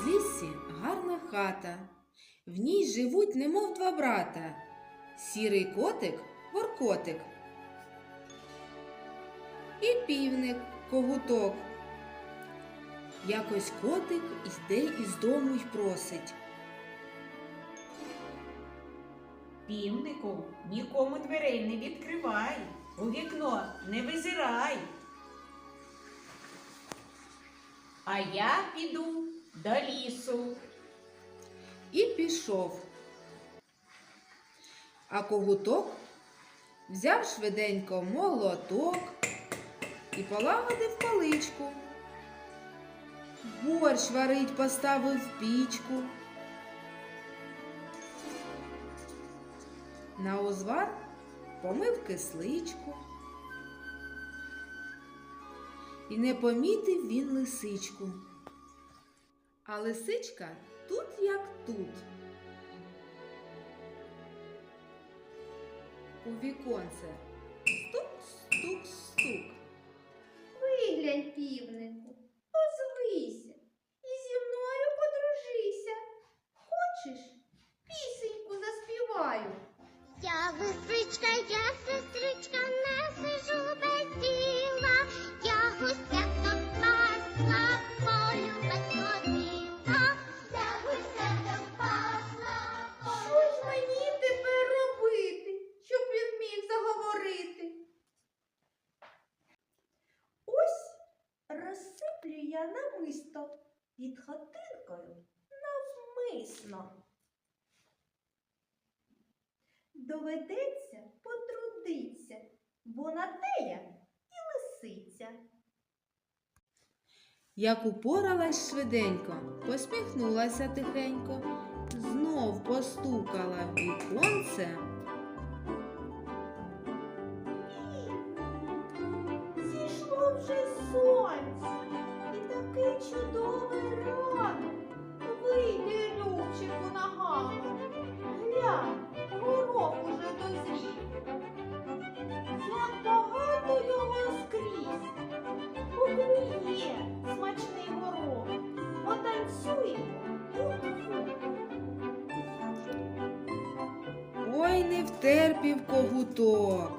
Узліссі гарна хата. В ній живуть, немов два брата. Сірий котик, воркотик. І півник, когуток. Якось котик йде із дому й просить. Півнику, нікому дверей не відкривай, у вікно не визирай. А я піду до лісу. І пішов. А когуток взяв швиденько молоток і полагодив паличку. Борщ варить поставив в пічку. На узвар помив кисличку. І не помітив він лисичку. А лисичка тут як тут. У віконце я намисто під хатинкою навмисно. Доведеться потрудиться, бо на те я і лисиця. Як упоралась швиденько, посміхнулася тихенько, знов постукала віконце. Чудовий ранок. Вийди, Любчику, на ганок. Глянь, горох уже дозрів. Як багато його скрізь. Поклює смачний горох. Потанцюємо. Ой, не втерпів когуток.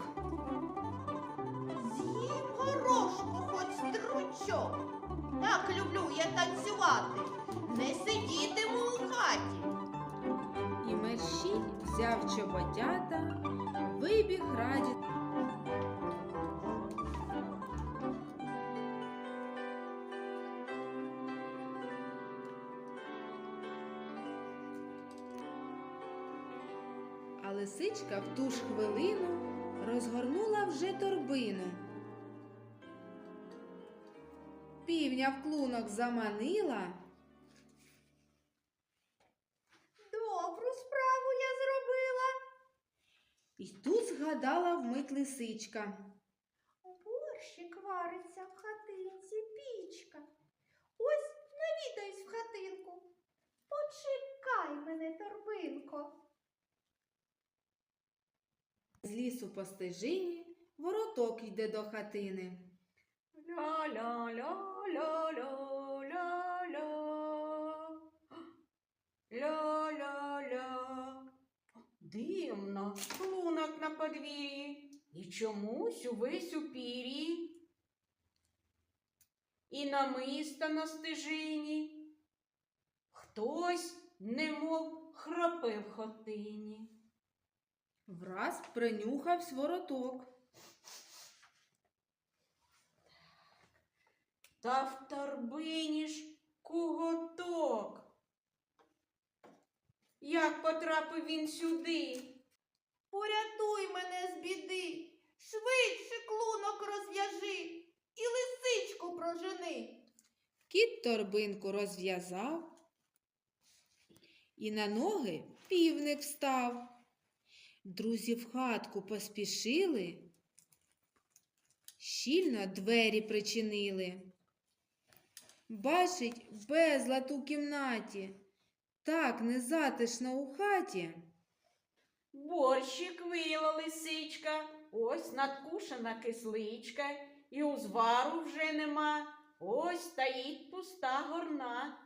Взяв чоботята, вибіг раді. А лисичка в ту ж хвилину розгорнула вже торбину. Півня в клунок заманила. І тут згадала вмить лисичка. Борщик вариться в хатинці пічка. Ось навідаюсь в хатинку. Почекай мене, торбинко. З лісу по стежині вороток йде до хатини. Ля-ля-ля-ля-ля-ля. Ля-ля-ля. Дивно, клунок на подвір'ї. І чомусь увесь у пір'ї. І намиста на стежині. Хтось, немов храпе в хатині. Враз принюхавсь вороток. Та в торбині ж коготок. Як потрапив він сюди? Порятуй мене з біди. Швидше клунок розв'яжи і лисичку прожени. Кіт торбинку розв'язав, і на ноги півник встав. Друзі в хатку поспішили, щільно двері причинили. Бачить безлад у кімнаті, так незатишно у хаті. Борщик вила лисичка, ось надкушена кисличка, і узвару вже нема, ось стоїть пуста горна.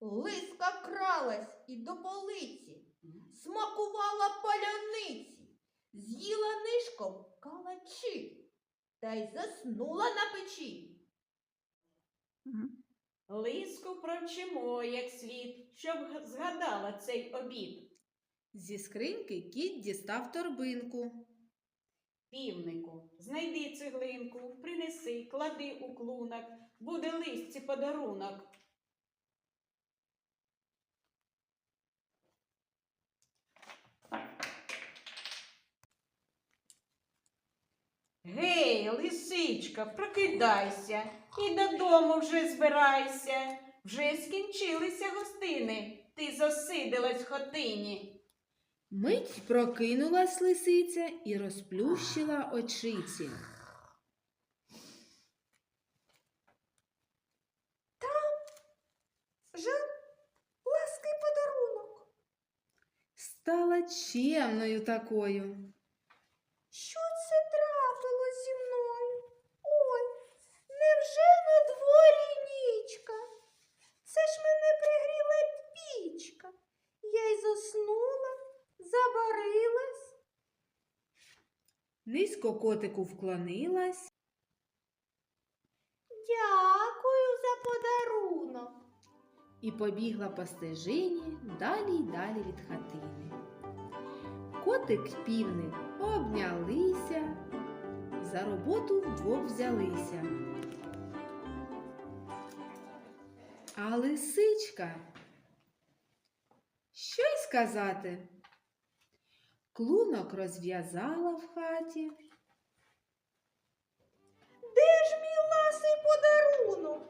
Лиска кралась і до полиці, смакувала паляниці, з'їла нишком калачі та й заснула на печі. Лиску провчимо як слід, щоб згадала цей обід. Зі скриньки кіт дістав торбинку. Півнику, знайди цеглинку, принеси, клади у клунок, буде лисці подарунок. Гей, лисичка, прокидайся і додому вже збирайся. Вже скінчилися гостини, ти засидилась в хатині. Мить прокинулась лисиця і розплющила очиці. Вже лаский подарунок. Стала чемною такою. Що це трапилось зі мною? Ой, невже на дворі нічка? Це ж мене пригріла пічка. Я й заснула, забарилась. Низько котику вклонилась. Дякую за подарунок. і побігла по стежині далі й далі від хатини. Котик півник обнялися, за роботу вдвох взялися. А лисичка, що й сказати? Клунок розв'язала в хаті, Де ж мій ласий подарунок?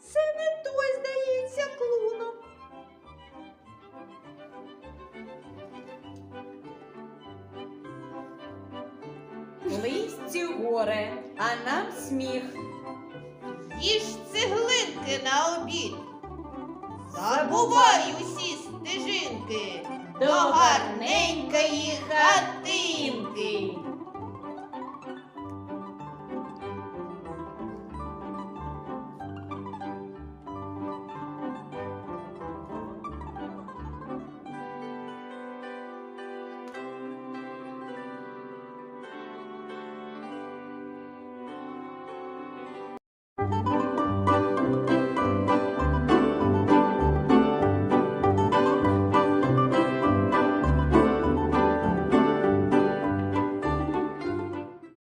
Це не той, здається, клунок. Лисці горе, а нам сміх. Їж цеглинки на обід. Забувай усі стежинки До гарненької хатинки.